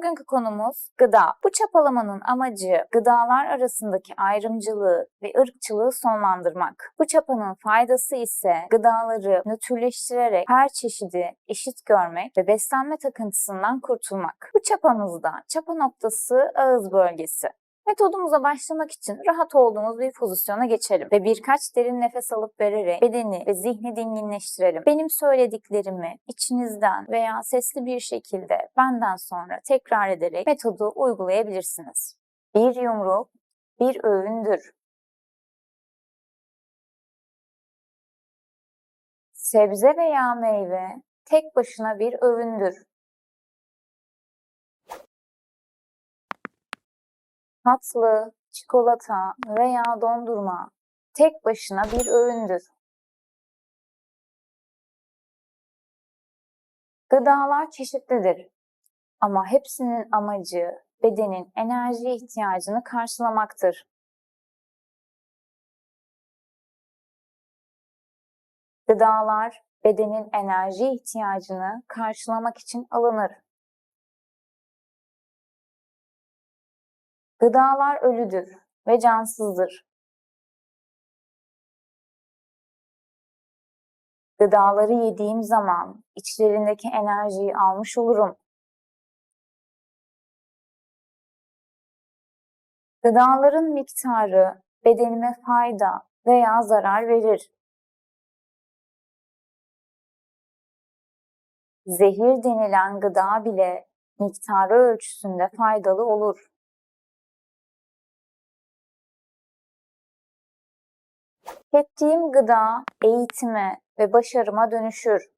Bugünkü konumuz gıda. Bu çapalamanın amacı gıdalar arasındaki ayrımcılığı ve ırkçılığı sonlandırmak. Bu çapanın faydası ise gıdaları nötrleştirerek her çeşidi eşit görmek ve beslenme takıntısından kurtulmak. Bu çapamızda çapa noktası ağız bölgesi. Metodumuza başlamak için rahat olduğumuz bir pozisyona geçelim ve birkaç derin nefes alıp vererek bedeni ve zihni dinginleştirelim. Benim söylediklerimi içinizden veya sesli bir şekilde benden sonra tekrar ederek metodu uygulayabilirsiniz. Bir yumruk bir öğündür. Sebze veya meyve tek başına bir öğündür. Tatlı, çikolata veya dondurma tek başına bir öğündür. Gıdalar çeşitlidir ama hepsinin amacı bedenin enerji ihtiyacını karşılamaktır. Gıdalar bedenin enerji ihtiyacını karşılamak için alınır. Gıdalar ölüdür ve cansızdır. Gıdaları yediğim zaman içlerindeki enerjiyi almış olurum. Gıdaların miktarı bedenime fayda veya zarar verir. Zehir denilen gıda bile miktarı ölçüsünde faydalı olur. Tükettiğim gıda eğitime ve başarıma dönüşür.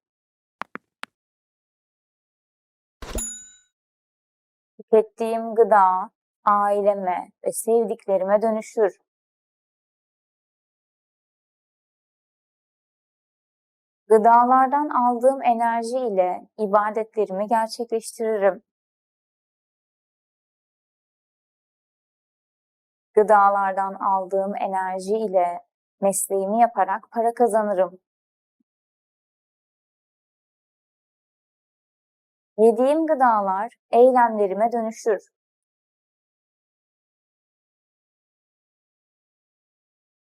Tükettiğim gıda aileme ve sevdiklerime dönüşür. Gıdalardan aldığım enerji ile ibadetlerimi gerçekleştiririm. Gıdalardan aldığım enerji ile mesleğimi yaparak para kazanırım. Yediğim gıdalar eylemlerime dönüşür.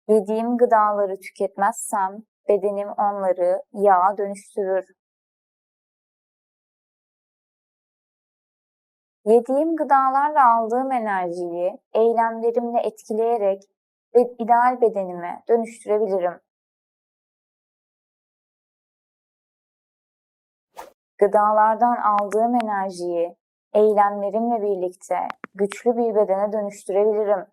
Yediğim gıdaları tüketmezsem bedenim onları yağa dönüştürür. Yediğim gıdalarla aldığım enerjiyi eylemlerimle etkileyerek ve ideal bedenime dönüştürebilirim. Gıdalardan aldığım enerjiyi eylemlerimle birlikte güçlü bir bedene dönüştürebilirim.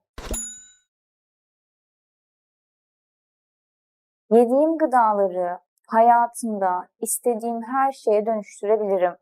Yediğim gıdaları hayatımda istediğim her şeye dönüştürebilirim.